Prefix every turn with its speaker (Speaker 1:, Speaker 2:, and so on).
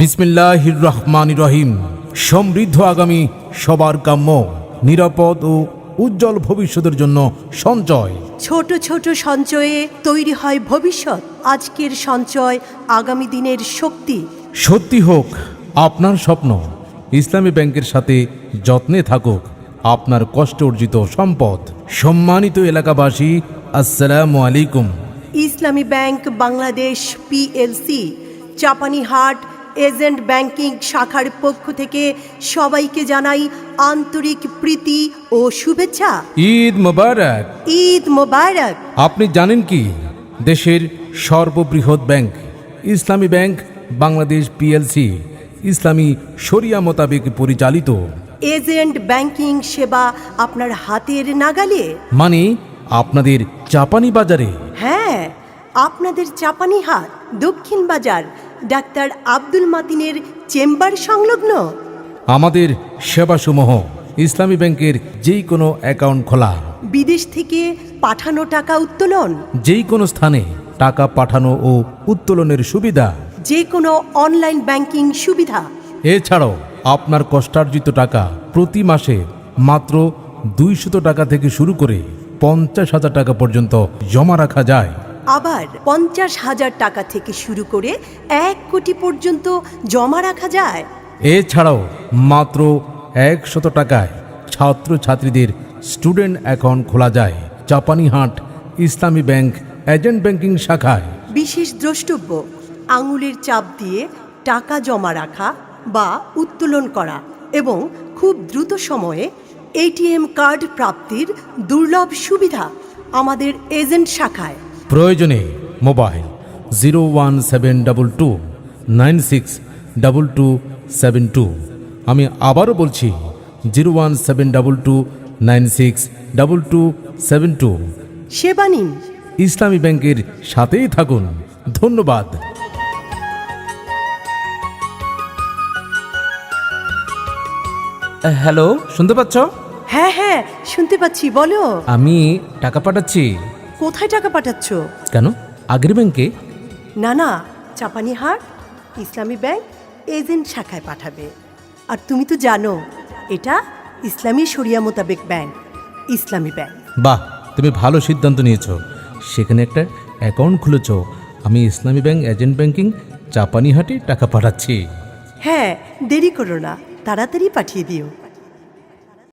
Speaker 1: বিসমিল্লাহির রহমান রহিম। সমৃদ্ধ আগামী সবার কাম্য নিরাপদ ও উজ্জ্বল ভবিষ্যতের জন্য সঞ্চয়।
Speaker 2: ছোট ছোট সঞ্চয়ে তৈরি হয় ভবিষ্যৎ। আজকের সঞ্চয় আগামী দিনের শক্তি।
Speaker 1: সত্যি হোক আপনার স্বপ্ন। ইসলামী ব্যাংকের সাথে যত্নে থাকুক আপনার কষ্ট অর্জিত সম্পদ। সম্মানিত এলাকাবাসী আসসালামু আলাইকুম।
Speaker 2: Islami Bank Bangladesh PLC Chapanihat agent banking শাখার পক্ষ থেকে সবাইকে জানাই আন্তরিক প্রীতি ও শুভেচ্ছা।
Speaker 1: ঈদ মোবারক।
Speaker 2: ঈদ মোবারক।
Speaker 1: আপনি জানেন কি? দেশের সর্ববৃহৎ ব্যাংক ইসলামী ব্যাংক বাংলাদেশ পিএলসি ইসলামী শরিয়া মোতাবেক পরিচালিত।
Speaker 2: এজেন্ট ব্যাংকিং সেবা আপনার হাতের নাগালে।
Speaker 1: মানে আপনাদের চাপানি বাজারে।
Speaker 2: হ্যাঁ আপনাদের চাপানিহাট দক্ষিণ বাজার ডাক্তার আব্দুল মাতিনের চেম্বার সংলগ্ন।
Speaker 1: আমাদের সেবাসমূহ ইসলামী ব্যাংকের যেই কোনো অ্যাকাউন্ট খোলা।
Speaker 2: বিদেশ থেকে পাঠানো টাকা উত্তোলন।
Speaker 1: যেই কোনো স্থানে টাকা পাঠানো ও উত্তোলনের সুবিধা।
Speaker 2: যে কোনো অনলাইন ব্যাংকিং সুবিধা।
Speaker 1: এছাড়াও আপনার কষ্টার্জিত টাকা প্রতি মাসে মাত্র দুইশত টাকা থেকে শুরু করে পঞ্চাশ হাজার টাকা পর্যন্ত জমা রাখা যায়।
Speaker 2: আবার পঞ্চাশ হাজার টাকা থেকে শুরু করে এক কোটি পর্যন্ত জমা রাখা যায়।
Speaker 1: এছাড়াও মাত্র একশত টাকায় ছাত্র ছাত্রীদের স্টুডেন্ট অ্যাকাউন্ট খোলা যায় চাপানিহাট ইসলামী ব্যাংক এজেন্ট ব্যাংকিং শাখায়।
Speaker 2: বিশেষ দ্রষ্টব্য আঙুলের চাপ দিয়ে টাকা জমা রাখা বা উত্তোলন করা এবং খুব দ্রুত সময়ে এটিএম কার্ড প্রাপ্তির দুর্লভ সুবিধা আমাদের এজেন্ট শাখায়।
Speaker 1: প্রয়োজনে mobile zero one seven double two nine six double two seven two. আমি আবারও বলছি zero one seven double two nine six double two seven two.
Speaker 2: সেবা নিন।
Speaker 1: ইসলামী ব্যাংকের সাথেই থাকুন। ধন্যবাদ।
Speaker 3: হ্যালো শুনতে পাচ্ছ?
Speaker 2: হ্যাঁ হ্যাঁ শুনতে পাচ্ছি বলো।
Speaker 3: আমি টাকা পাঠাচ্ছি।
Speaker 2: কোথায় টাকা পাঠাচ্ছ?
Speaker 3: কেন? আগের ব্যাংকে?
Speaker 2: না না চাপানিহাট ইসলামী ব্যাংক এজেন্ট শাখায় পাঠাবে। আর তুমি তো জানো এটা ইসলামী শরিয়া মোতাবেক ব্যাংক ইসলামী ব্যাংক।
Speaker 1: বাহ তুমি ভালো সিদ্ধান্ত নিয়েছো। সেখানে একটা অ্যাকাউন্ট খুলেছ। আমি ইসলামী ব্যাংক এজেন্ট ব্যাংকিং চাপানিহাটে টাকা পাঠাচ্ছি।
Speaker 2: হ্যাঁ দেরি করো না তাড়াতাড়ি পাঠিয়ে দিও।